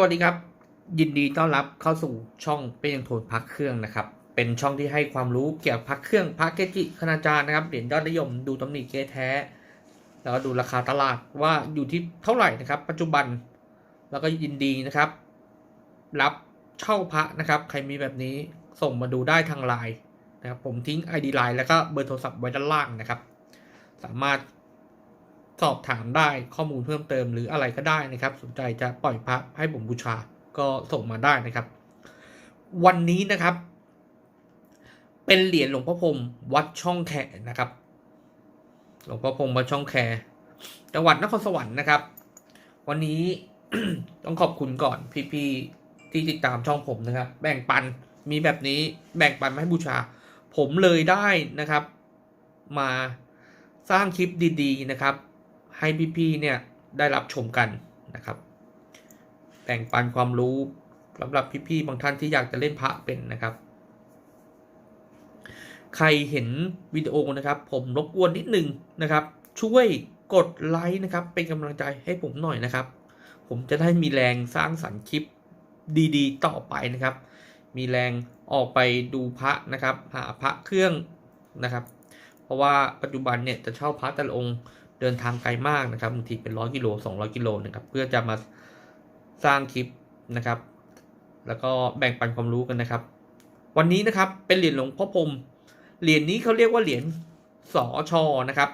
วัสดีครับ ยินดีต้อนรับเข้าสู่ช่องเป็นยังโทนพักเครื่องนะครับ เป็นช่องที่ให้ความรู้เกี่ยวกับพักเครื่องพักเกจิคณาจารย์นะครับเหรียญยอดนิยมดูตำหนิเก๊แท้ แล้วก็ดูราคาตลาดว่าอยู่ที่เท่าไหร่นะครับ ปัจจุบันแล้วก็ยินดีนะครับ รับเช่าพระนะครับ ใครมีแบบนี้ส่งมาดูได้ทางไลน์นะครับผมทิ้ง ID ไลน์แล้วก็เบอร์โทรศัพท์ไว้ด้านล่างนะครับ สามารถ สอบถามได้ข้อมูลเพิ่มเติมหรืออะไรก็ได้นะครับ สนใจจะปล่อยพระให้ผมบูชาก็ส่งมาได้นะครับ วันนี้นะครับ เป็นเหรียญหลวงพ่อพรมวัดช่องแคนะครับ หลวงพ่อพรมวัดช่องแคจังหวัดนครสวรรค์นะครับ วันนี้ต้องขอบคุณก่อนพี่ๆที่ติดตามช่องผมนะครับ แบ่งปันมีแบบนี้แบ่งปันมาให้บูชา ผมเลยได้นะครับ มาสร้างคลิปดี ๆ นะครับ ให้พี่ๆเนี่ยได้รับชมกันนะครับแบ่งปันความรู้สำหรับพี่ๆบางท่านที่อยากจะเล่นพระเป็นนะครับ ใครเห็นวิดีโอนะครับ ผมรบกวนนิดนึงนะครับ ช่วยกดไลค์นะครับ เป็นกำลังใจให้ผมหน่อยนะครับ ผมจะได้มีแรงสร้างสรรค์คลิปดีๆ ต่อไปนะครับ มีแรงออกไปดูพระนะครับ หาพระเครื่องนะครับ เพราะว่าปัจจุบันเนี่ยจะเช่าพระแต่ละองค์ เดินทางไกลมากนะครับบางทีเป็นร้อยกิโลสองร้อยกิโลนะครับเพื่อจะมาสร้างคลิปนะครับ แล้วก็แบ่งปันความรู้กันนะครับ วันนี้นะครับเป็นเหรียญหลวงพ่อพรมเหรียญนี้เขาเรียกว่าเหรียญสอชอนะครับ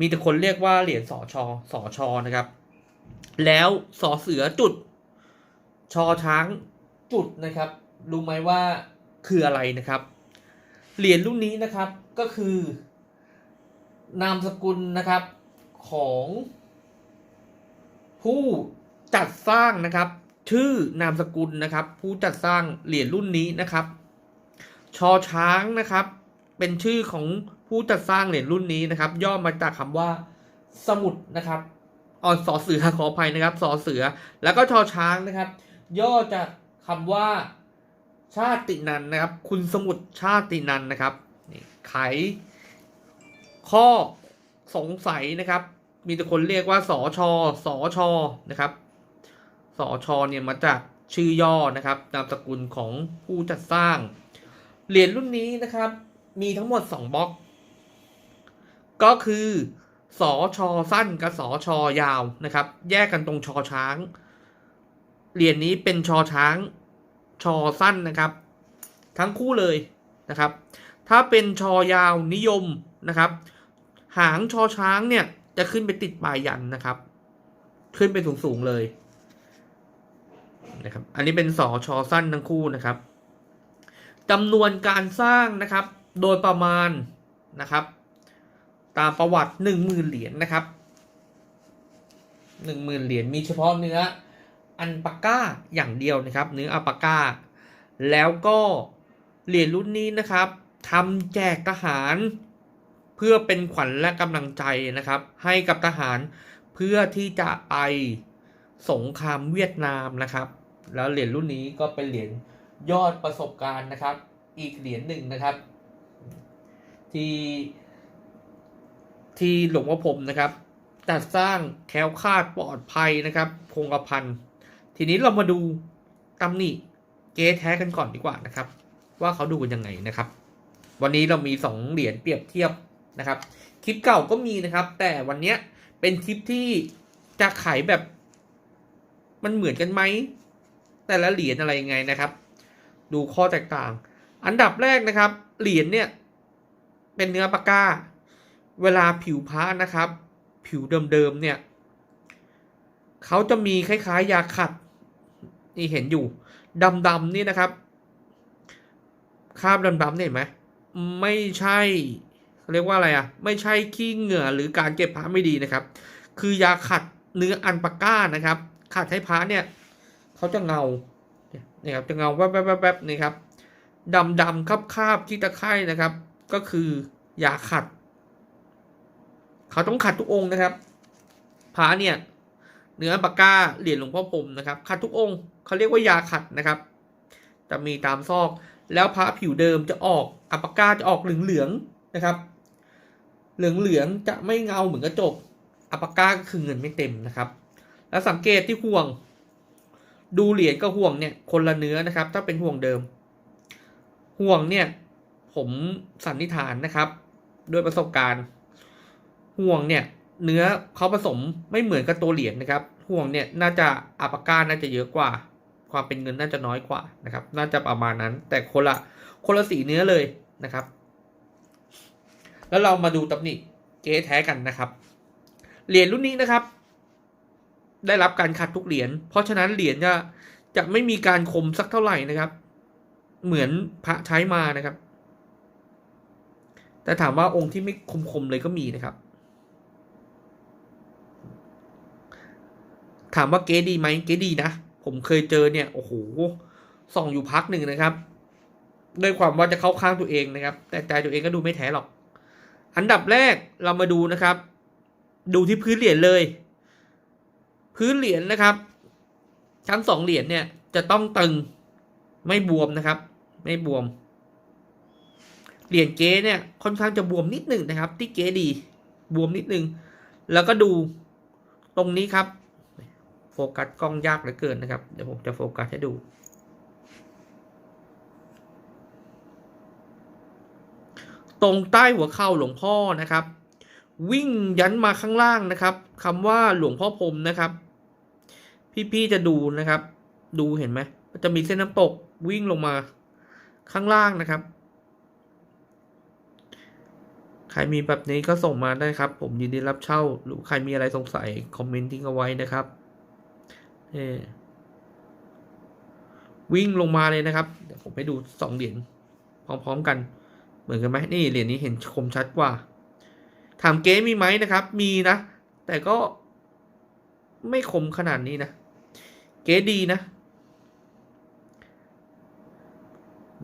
มีแต่คนเรียกว่าเหรียญสอชอสอชอนะครับ แล้วสอเสือจุด ชอช้างจุดนะครับรู้ไหมว่าคืออะไรนะครับ เหรียญรุ่นนี้นะครับก็คือ นามสกุลนะครับของผู้จัดสร้างนะครับ ชื่อนามสกุลนะครับ ผู้จัดสร้างเหรียญรุ่นนี้นะครับ ชอช้างนะครับ เป็นชื่อของผู้จัดสร้างเหรียญรุ่นนี้นะครับ ย่อมาจากคำว่าสมุดนะครับอ๋อสอเสือขออภัยนะครับสอเสือ แล้วก็ชอช้างนะครับ ย่อจากคำว่าชาตินันนะครับ คุณสมุดชาตินันนะครับนี่ไข ข้อสงสัยนะครับ มีแต่คนเรียกว่าสอชอสอชอนะครับสอชอเนี่ยมาจากชื่อย่อนะครับนามสกุลของผู้จัดสร้าง เหรียญรุ่นนี้นะครับ มีทั้งหมด 2บล็อก ก็คือสอชอสั้นกับสอชอยาวนะครับ แยกกันตรงชอช้าง เหรียญนี้เป็นชอช้างชอสั้นนะครับ ทั้งคู่เลยนะครับ ถ้าเป็นชอยาวนิยมนะครับ หางชอช้างเนี่ย จะขึ้นไปติดปลายยันนะครับ ขึ้นไปสูงๆเลยนะครับ อันนี้เป็นสอชอสั้นทั้งคู่นะครับจำนวนการสร้างนะครับ โดยประมาณนะครับ ตามประวัติหนึ่งหมื่นเหรียญนะครับหนึ่งหมื่นเหรียญมีเฉพาะเนื้ออันปาก้าอย่างเดียวนะครับ เนื้ออัลปาก้า แล้วก็เหรียญรุ่นนี้นะครับทำแจกทหาร เพื่อเป็นขวัญและกำลังใจนะครับ ให้กับทหารเพื่อที่จะไปสงครามเวียดนามนะครับ แล้วเหรียญรุ่นนี้ก็เป็นเหรียญยอดประสบการณ์นะครับ อีกเหรียญหนึ่งนะครับ ที่ที่หลวงพ่อผมนะครับจัดสร้างแคล้วคลาดปลอดภัยนะครับคงกระพันทีนี้เรามาดูตำหนิเก๊แท้กันก่อนดีกว่านะครับ ว่าเขาดูกันยังไงนะครับ วันนี้เรามีสองเหรียญเปรียบเทียบ นะครับคลิปเก่าก็มีนะครับ แต่วันนี้เป็นคลิปที่จะขายแบบ มันเหมือนกันไหมแต่ละเหรียญอะไรยังไงนะครับ ดูข้อแตกต่าง อันดับแรกนะครับ เหรียญเนี่ย เป็นเนื้อปากกาเวลาผิวพระนะครับ ผิวเดิมๆเนี่ยเขาจะมีคล้ายๆ ยาขัดนี่เห็นอยู่ดำๆนี่นะครับคราบดำๆเนี่ยเห็นไหมไม่ใช่ เรียกว่าอะไรอะ ไม่ใช่ขี้เหงื่อหรือการเก็บพระไม่ดีนะครับ คือยาขัดเนื้ออันปาก้านะครับ ขัดให้พระเนี่ยเขาจะเงาเนี่ยครับจะเงาแวบๆๆๆนี่ครับดำดำคาบคาบขี้ตะไคร่นะครับ ก็คือยาขัด เขาต้องขัดทุกองค์นะครับพระเนี่ยเนื้อปากกาเหรียญหลวงพ่อพรหมนะครับขัดทุกองค์เขาเรียกว่ายาขัดนะครับ จะมีตามซอก แล้วพระผิวเดิมจะออกอัปปากาจะออกเหลืองๆนะครับ เหลืองๆจะไม่เงาเหมือนกระจกอัปปากาก็คือเงินไม่เต็มนะครับ แล้วสังเกตที่ห่วง ดูเหรียญกับห่วงเนี่ยคนละเนื้อนะครับ ถ้าเป็นห่วงเดิม ห่วงเนี่ย ผมสันนิษฐานนะครับ ด้วยประสบการณ์ ห่วงเนี่ย เนื้อเขาผสมไม่เหมือนกับตัวเหรียญนะครับ ห่วงเนี่ยน่าจะอัปปากาน่าจะเยอะกว่า ความเป็นเงินน่าจะน้อยกว่านะครับ น่าจะประมาณนั้น แต่คนละคนละสีเนื้อเลยนะครับ แล้วเรามาดูตำหนิเก๊แท้กันนะครับ เหรียญรุ่นนี้นะครับ ได้รับการขัดทุกเหรียญ เพราะฉะนั้นเหรียญจะจะไม่มีการคมสักเท่าไหร่นะครับ เหมือนพระใช้มานะครับ แต่ถามว่าองค์ที่ไม่คมๆเลยก็มีนะครับ ถามว่าเก๊ดีไหมเก๊ดีนะ ผมเคยเจอเนี่ยโอ้โหส่องอยู่พักหนึ่งนะครับด้วยความว่าจะเข้าข้างตัวเองนะครับ แต่ใจตัวเองก็ดูไม่แท้หรอก อันดับแรกเรามาดูนะครับ ดูที่พื้นเหรียญเลย พื้นเหรียญนะครับ ชั้นสองเหรียญเนี่ยจะต้องตึงไม่บวมนะครับ ไม่บวม เหรียญเก๊เนี่ยค่อนข้างจะบวมนิดหนึ่งนะครับ ที่เก๊ดีบวมนิดนึง แล้วก็ดูตรงนี้ครับ โฟกัสกล้องยากเหลือเกินนะครับ เดี๋ยวผมจะโฟกัสให้ดู ตรงใต้หัวเข่าหลวงพ่อนะครับ วิ่งยันมาข้างล่างนะครับคำว่าหลวงพ่อพรมนะครับ พี่ๆจะดูนะครับ ดูเห็นไหมจะมีเส้นน้ำตกวิ่งลงมาข้างล่างนะครับ ใครมีแบบนี้ก็ส่งมาได้ครับ ผมยินดีรับเช่า หรือใครมีอะไรสงสัยคอมเมนต์ทิ้งเอาไว้นะครับเออวิ่งลงมาเลยนะครับ เดี๋ยวผมให้ดูสองเหรียญพร้อมๆกัน เหมือนกันไหมนี่เหรียญนี้เห็นคมชัดกว่า ถามเก๊มีไหมนะครับ มีนะ แต่ก็ไม่คมขนาดนี้นะ เก๊ดีนะ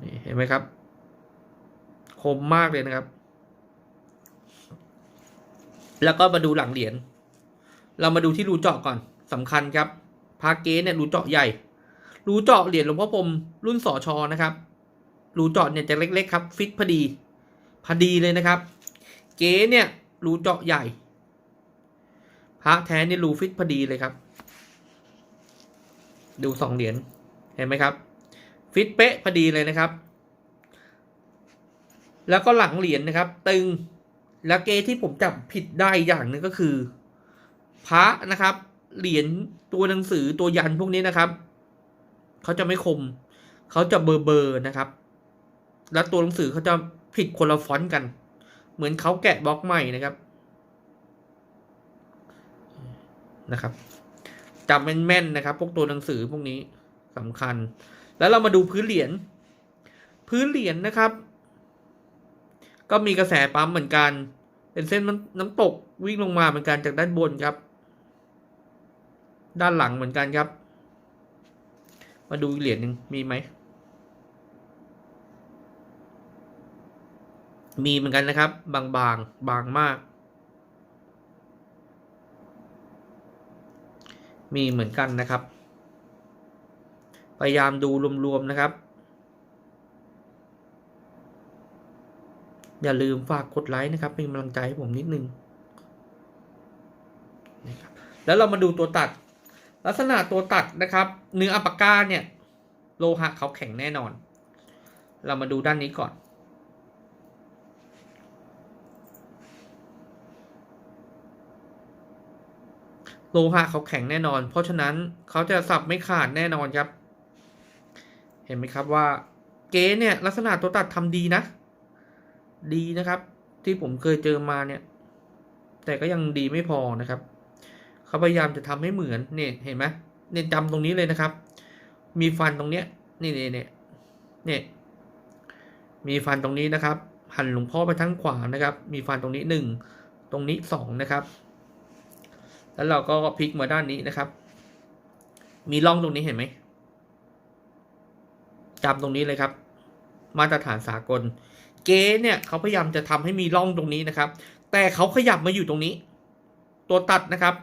นี่เห็นไหมครับ คมมากเลยนะครับ แล้วก็มาดูหลังเหรียญ เรามาดูที่รูเจาะก่อนสำคัญครับ พาเก๊เนี่ยรูเจาะใหญ่ รูเจาะเหรียญหลวงพ่อพรมรุ่นสอชอนะครับ รูเจาะเนี่ยจะเล็กๆครับ ฟิตพอดี พอดีเลยนะครับ เก๊เนี่ยรูเจาะใหญ่ พระแท้นี่รูฟิตพอดีเลยครับ ดูสองเหรียญเห็นไหมครับ ฟิตเป๊ะพอดีเลยนะครับ แล้วก็หลังเหรียญนะครับ ตึงแล้วเกที่ผมจับผิดได้อย่างหนึ่งก็คือ พระนะครับ เหรียญตัวหนังสือตัวยันพวกนี้นะครับเขาจะไม่คม เขาจะเบอร์เบอร์นะครับ แล้วตัวหนังสือเขาจะผิดคนละฟอนต์กัน เหมือนเขาแกะบล็อกใหม่นะครับนะครับจำแม่นๆนะครับ พวกตัวหนังสือพวกนี้สำคัญ แล้วเรามาดูพื้นเหรียญพื้นเหรียญนะครับ ก็มีกระแสปั๊มเหมือนกัน เป็นเส้นน้ำตกวิ่งลงมาเหมือนกันจากด้านบนครับ ด้านหลังเหมือนกันครับ มาดูเหรียญหนึ่งมีไหม มีเหมือนกันนะครับ บางๆบางมาก มีเหมือนกันนะครับ พยายามดูรวมๆนะครับ อย่าลืมฝากกดไลค์นะครับ เป็นกำลังใจให้ผมนิดนึงนะครับแล้วเรามาดูตัวตัด ลักษณะตัวตัดนะครับ เนื้ออัปปากาเนี่ย โลหะเขาแข็งแน่นอน เรามาดูด้านนี้ก่อน โลหะเขาแข็งแน่นอน เพราะฉะนั้นเขาจะสับไม่ขาดแน่นอนครับ เห็นไหมครับว่าเก๊เนี่ยลักษณะตัวตัดทำดีนะ ดีนะครับ ที่ผมเคยเจอมาเนี่ย แต่ก็ยังดีไม่พอนะครับ เขาพยายามจะทำให้เหมือนเนี่ยเห็นไหมเนี่ยจำตรงนี้เลยนะครับ มีฟันตรงเนี้ยนี่เนี่ยเนี่ยเนี่ยมีฟันตรงนี้นะครับ หันหลวงพ่อไปทางขวานะครับ มีฟันตรงนี้หนึ่งตรงนี้สองนะครับ แล้วเราก็พลิกมาด้านนี้นะครับ มีร่องตรงนี้เห็นไหมจำตรงนี้เลยครับ มาตรฐานสากล เก๊เนี่ยเขาพยายามจะทำให้มีร่องตรงนี้นะครับ แต่เขาขยับมาอยู่ตรงนี้ ตัวตัดนะครับ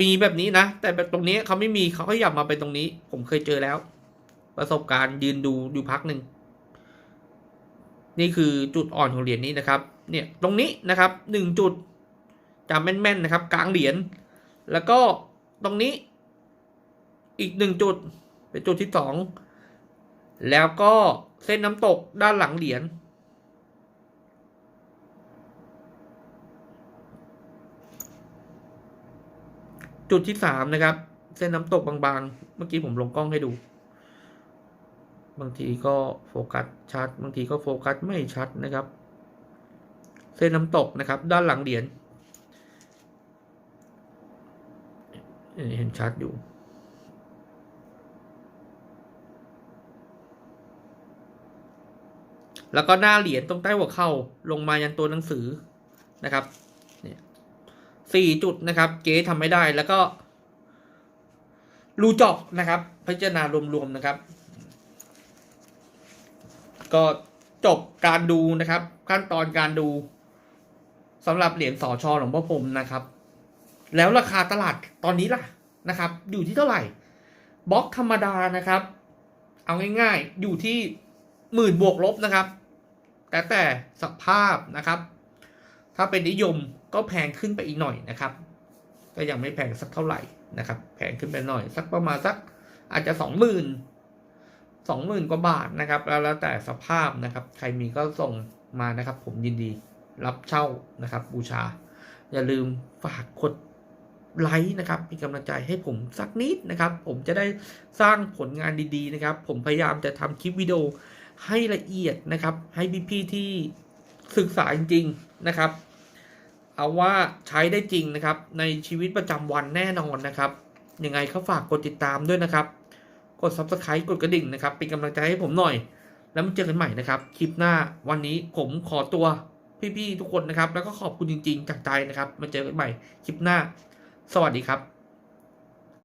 มีแบบนี้นะ แต่แบบตรงนี้เขาไม่มีเขาขยับมาเป็นตรงนี้ ผมเคยเจอแล้ว ประสบการณ์ยืนดูอยู่พักหนึ่งนี่คือจุดอ่อนของเหรียญนี้นะครับ เนี่ยตรงนี้นะครับหนึ่งจุด จำแม่นๆนะครับ กลางเหรียญแล้วก็ตรงนี้อีกหนึ่งจุด เป็นจุดที่สองแล้วก็เส้นน้ำตกด้านหลังเหรียญจุดที่สามนะครับ เส้นน้ำตกบางๆ เมื่อกี้ผมลงกล้องให้ดู บางทีก็โฟกัสชัด บางทีก็โฟกัสไม่ชัดนะครับ เส้นน้ำตกนะครับ ด้านหลังเหรียญ เห็นชัดอยู่ แล้วก็หน้าเหรียญตรงใต้หัวเข่าลงมายันตัวหนังสือนะครับเนี่ยสี่จุดนะครับเก๋ทำไม่ได้แล้วก็รูจาะนะครับ พิจารณารวมๆนะครับ ก็จบการดูนะครับ ขั้นตอนการดูสำหรับเหรียญสอชอหลวงพ่อพรมนะครับ แล้วราคาตลาดตอนนี้ล่ะนะครับ อยู่ที่เท่าไหร่บล็อกธรรมดานะครับ เอาง่ายๆ อยู่ที่หมื่นบวกลบนะครับ แต่แต่สภาพนะครับ ถ้าเป็นนิยมก็แพงขึ้นไปอีกหน่อยนะครับ ก็ยังไม่แพงสักเท่าไหร่นะครับ แพงขึ้นไปหน่อย สักประมาณสักอาจจะสองหมื่นสองหมื่นกว่าบาทนะครับ แล้วแล้วแต่สภาพนะครับ ใครมีก็ส่งมานะครับ ผมยินดีรับเช่านะครับ บูชา อย่าลืมฝากกด ไลค์นะครับเป็นกำลังใจให้ผมสักนิดนะครับ ผมจะได้สร้างผลงานดีๆนะครับ ผมพยายามจะทำคลิปวิดีโอให้ละเอียดนะครับ ให้พี่ๆที่ศึกษาจริงๆนะครับ เอาว่าใช้ได้จริงนะครับ ในชีวิตประจำวันแน่นอนนะครับยังไงเขาฝากกดติดตามด้วยนะครับ กด subscribe กดกระดิ่งนะครับ เป็นกำลังใจให้ผมหน่อย แล้วมาเจอกันใหม่นะครับ คลิปหน้าวันนี้ผมขอตัวพี่ๆทุกคนนะครับ แล้วก็ขอบคุณจริงๆจากใจนะครับ มาเจอกันใหม่คลิปหน้า สวัสดีครับ